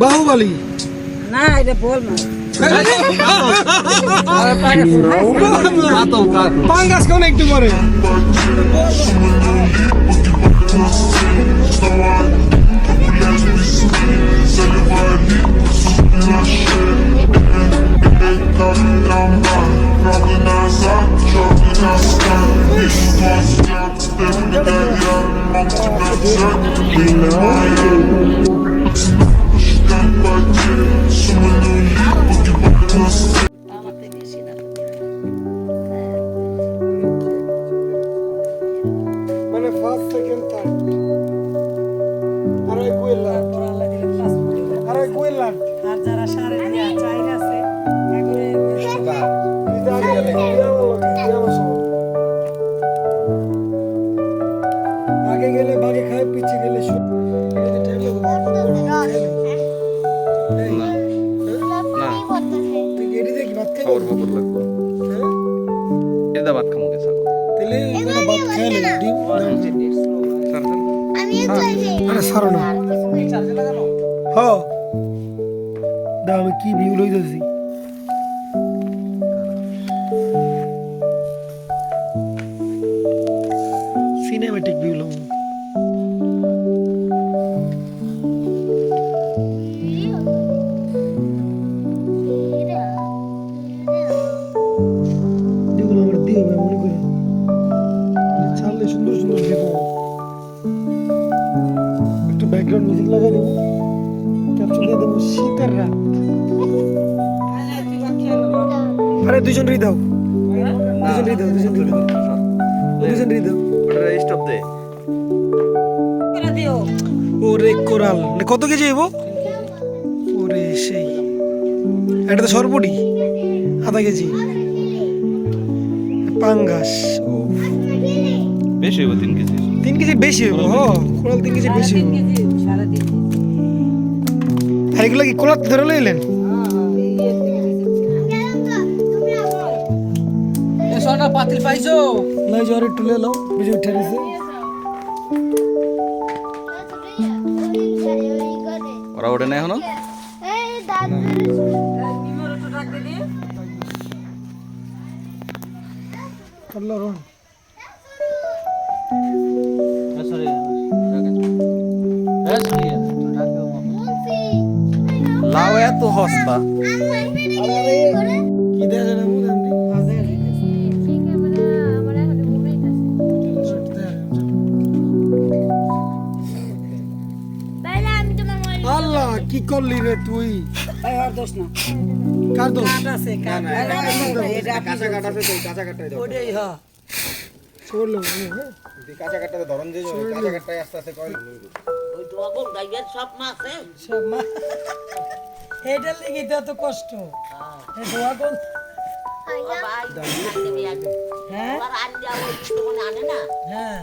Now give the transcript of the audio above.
বাহুবলী। না এটা বল মাছ। পাঙ্গাস কোন একটু পরে। মানে আরে যারা সারে দিয়া চাইর আছে আগে আরে সারো না। হ। কি ভিউ লইতেছি? সিনেমেটিক ভিউ আমার দিয়ে মনে করি ছাড়লে সুন্দর সুন্দর দেব একটু মিউজিক লাগাই দেবো। ক্যাপশন দিয়ে দেবো শীতের রাত। আরে দুজন রি দাও। দুজন রি দাও দুজন রি দাও। দুজন রি দাও। স্টপ দে। ওরে কোরাল। মানে কত কেজি এবো ওরে সেই। এটা তো সরপুরি আধা কেজি। পাঙ্গাস। ও বেশি হইব তিন কেজি। তিন কেজি বেশি হইব হ। কোরাল তিন কেজি বেশি হইব। আর এগুলো কি কোলার ধরে লইলেন সোনা পাতিল পাইছো লাই জ্বরে টুলে লো বিজু উঠে রয়েছে ওরা ওঠে না এখনো আল্লাহ রহম লাউ এত হস্তা কি আল্লাহ কি করলি রে তুই? আর দোষ না। কার দোষ? কাট আছে কাট। এটা কাঁচা কাট আছে তো কাঁচা কাটাই দাও। ওটাই হ্যাঁ। চলো সব মা এটার লেগে তো এত কষ্ট এ দোয়া কোন হ্যাঁ। হ্যাঁ।